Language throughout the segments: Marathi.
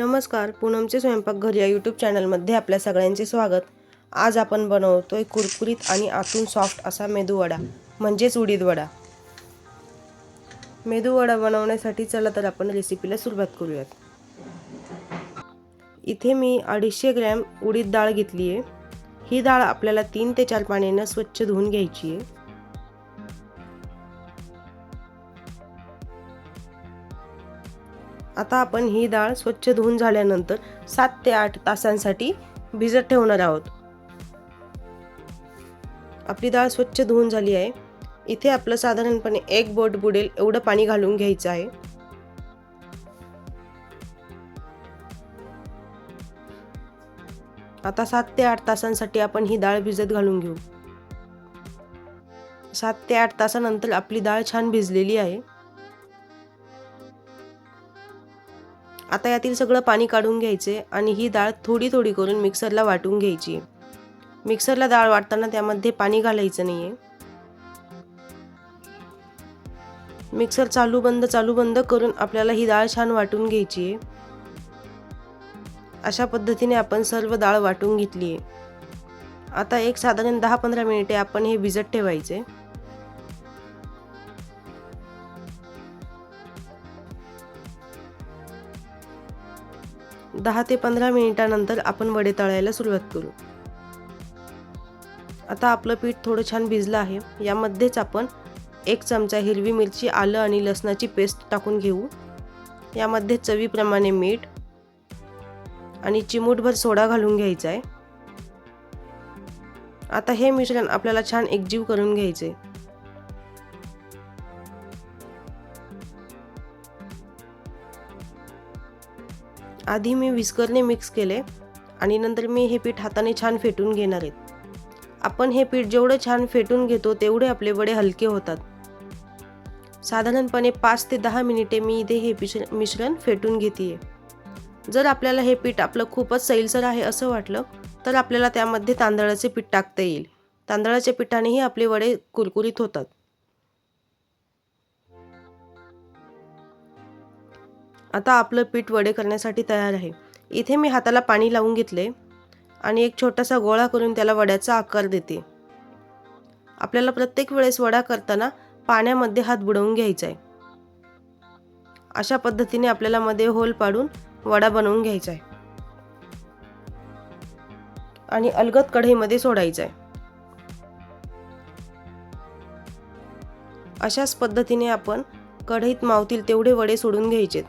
नमस्कार पूनमचे स्वयंपाकघर या यूट्यूब चॅनलमध्ये आपल्या सगळ्यांचे स्वागत. आज आपण बनवतोय कुरकुरीत आणि आतून सॉफ्ट असा मेदूवडा म्हणजेच उडीद वडा. मेदूवडा बनवण्यासाठी चला तर आपण रेसिपीला सुरुवात करूयात. इथे मी अडीचशे ग्रॅम उडीद डाळ घेतली आहे ही डाळ आपल्याला तीन ते चार पाण्यानं स्वच्छ धुवून घ्यायची आहे आता आपण ही डाळ स्वच्छ धुवून झाल्यानंतर सात ते आठ तासांसाठी भिजत ठेवणार आहोत. आपली डाळ स्वच्छ धुवून झाली आहे. इथे आपलं साधारणपणे एक बोट बुडेल एवढं पाणी घालून घ्यायचं आहे. आता सात ते आठ तासांसाठी आपण ही डाळ भिजत घालून घेऊ. सात ते आठ तासानंतर आपली डाळ छान भिजलेली आहे. आता यातील सगळं पाणी काढून घ्यायचे आणि ही डाळ थोडी थोडी करून मिक्सरला वाटून घ्यायची. मिक्सरला डाळ वाटताना त्यामध्ये पाणी घालायचं नाही आहे मिक्सर चालू बंद चालू बंद करून आपल्याला ही डाळ छान वाटून घ्यायची आहे. अशा पद्धतीने आपण सर्व डाळ वाटून घेतली आहे. आता एक साधारण दहा पंधरा मिनिटे आपण हे भिजत ठेवायचे. दहा ते पंधरा मिनिटानंतर आपण वडे तळायला सुरुवात करू. आता आपलं पीठ थोडं छान भिजलं आहे. यामध्येच आपण एक चमचा हिरवी मिरची आलं आणि लसणाची पेस्ट टाकून घेऊ. यामध्ये चवीप्रमाणे मीठ आणि चिमूटभर सोडा घालून घ्यायचा आहे आता हे मिश्रण आपल्याला छान एकजीव करून घ्यायचे आधी मी विस्करने मिक्स केले आणि नंतर मी हे पीठ हाताने छान फेटून घेणार आहेत आपण हे पीठ जेवढं छान फेटून घेतो तेवढे आपले वडे हलके होतात. साधारणपणे पाच ते दहा मिनिटे मी इथे हे मिश्रण फेटून घेते जर आपल्याला हे पीठ आपलं खूपच सैलसर आहे असं वाटलं तर आपल्याला त्यामध्ये तांदळाचे पीठ टाकता येईल. तांदळाच्या पिठानेही आपले वडे कुरकुरीत होतात. आता आपलं पीठ वडे करण्यासाठी तयार आहे. इथे मी हाताला पाणी लावून घेतले आणि एक छोटासा गोळा करून त्याला वड्याचा आकार देते. आपल्याला प्रत्येक वेळेस वडा करताना पाण्यामध्ये हात बुडवून घ्यायचा आहे अशा पद्धतीने आपल्याला मध्ये होल पाडून वडा बनवून घ्यायचा आहे आणि अलगद कढईमध्ये सोडायचा आहे अशाच पद्धतीने आपण कढईत मावतील तेवढे वडे सोडून घ्यायचेत.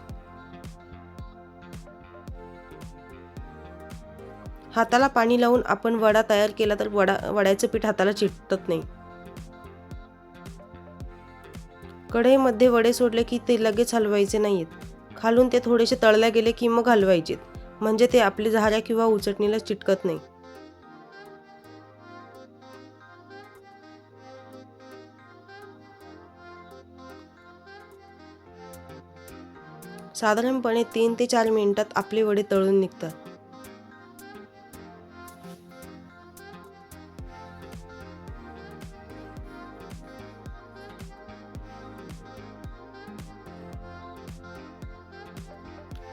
हाताला पाणी लावून आपण वडा तयार केला तर वडा वड्याचं पीठ हाताला चिटत नाही. कढईमध्ये वडे सोडले की ते लगेच हलवायचे नाहीत. खालून ते थोडेसे तळल्या गेले की मग हलवायचेत म्हणजे ते आपले झाऱ्या किंवा उचटणीला चिटकत नाही. साधारणपणे तीन ते चार मिनिटात आपले वडे तळून निघतात.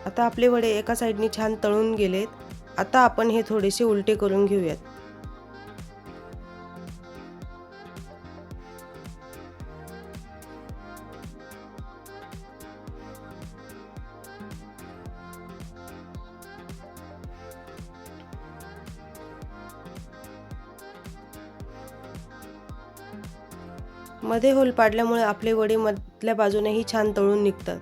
आता आपले वडे एका साईडने छान तळून गेलेत. आता आपण हे थोडेसे उलटे करून घेऊयात. मध्ये होल पाडल्यामुळे आपले वडे मधल्या बाजूनेही छान तळून निघतात.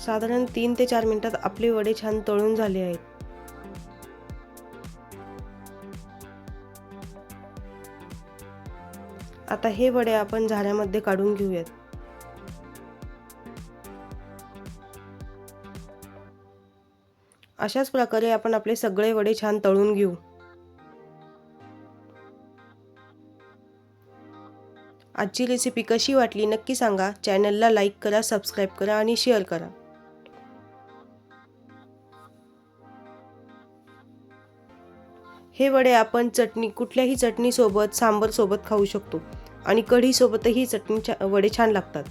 साधारण तीन ते चार मिनिटात आपले वडे छान तळून झाले आहेत. आता हे वडे आपण झाऱ्यामध्ये काढून घेऊयात. अशाच प्रकारे आपण आपले सगळे वडे छान तळून घेऊ. आजची रेसिपी कशी वाटली नक्की सांगा. चॅनलला लाईक करा सबस्क्राईब करा आणि शेअर करा. हे वडे आपण चटणी कुठल्याही चटणीसोबत सांबरसोबत खाऊ शकतो. आणि कढीसोबतही चटणी छा वडे छान लागतात.